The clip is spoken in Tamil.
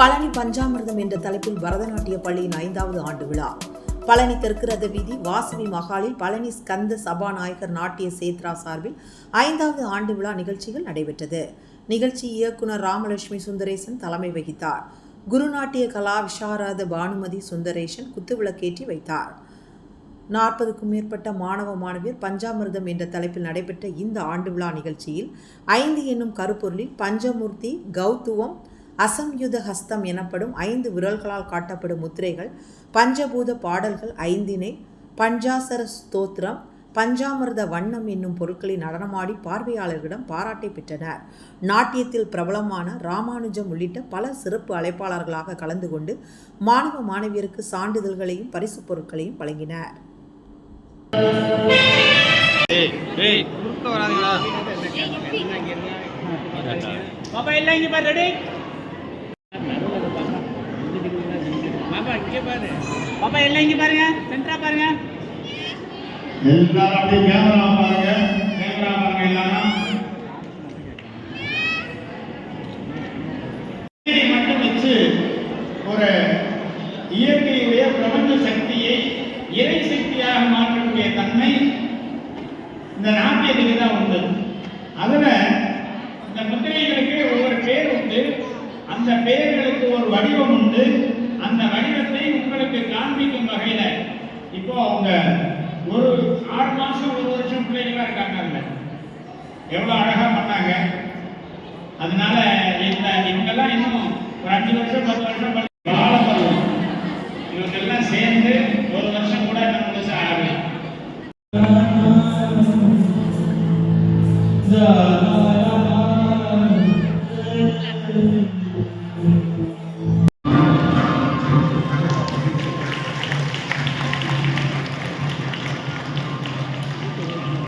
பழனி பஞ்சாமிர்தம் என்ற தலைப்பில் பரதநாட்டிய பள்ளியின் ஐந்தாவது ஆண்டு விழா. பழனி தெற்கு ரத வீதி வாசவி மகாலில் பழனி ஸ்கந்த சபாநாயகர் நாட்டிய சேத்ரா சார்பில் ஐந்தாவது ஆண்டு விழா நிகழ்ச்சிகள் நடைபெற்றது. நிகழ்ச்சி இயக்குனர் ராமலட்சுமி சுந்தரேசன் தலைமை வகித்தார். குருநாட்டிய கலா விஷாராத பானுமதி சுந்தரேசன் குத்துவிளக்கேற்றி வைத்தார். நாற்பதுக்கும் மேற்பட்ட மாணவ மாணவியர் பஞ்சாமிர்தம் என்ற தலைப்பில் நடைபெற்ற இந்த ஆண்டு விழா நிகழ்ச்சியில் ஐந்து என்னும் கருப்பொருளில் பஞ்சமூர்த்தி கௌத்துவம் அசம்யுத ஹஸ்தம் எனப்படும் ஐந்து விரல்களால் காட்டப்படும் முத்திரைகள் பஞ்சபூத பாடல்கள் ஐந்தினை பஞ்சாசர ஸ்தோத்திரம் பஞ்சாமிர்த வண்ணம் என்னும் பொருட்களை நடனமாடி பார்வையாளர்களிடம் பாராட்டை பெற்றனர். நாட்டியத்தில் பிரபலமான ராமானுஜம் உள்ளிட்ட பல சிறப்பு அழைப்பாளர்களாக கலந்து கொண்டு மாணவ மாணவியருக்கு சான்றிதழ்களையும் பரிசுப் பொருட்களையும் வழங்கினர். பாப்பா எல்லாம் இங்க பாரு ரெடி பாப்பா இங்க பாரு பாப்பா எல்லாம் இங்க பாருங்க? சென்டரா பாருங்க. எல்லாரும் அப்படியே கேமரா பாருங்க. கேமரா பாருங்க எல்லாரும். மட்டும் வச்சு ஒரு இயற்கையுடைய பிரபஞ்ச சக்தியை இறை சக்தியாக மாற்றக்கூடிய தன்மை இந்த நாட்டியத்துக்கு தான் உண்டு. அதுல இந்த முத்திரைகளுக்கு ஒவ்வொரு பேர் உண்டு. அந்த பெயர்களுக்கு ஒரு வடிவம் உண்டு. அந்த எவ்வளவு அழகா பண்ணாங்க. அதனால இந்த இவங்கெல்லாம் இன்னும் ஒரு அஞ்சு வருஷம் பத்து வருஷம் பண்ணி வாழ பருவம் இவங்கெல்லாம் சேர்ந்து ஒரு வருஷம் கூட நம்ம ஆகலாம்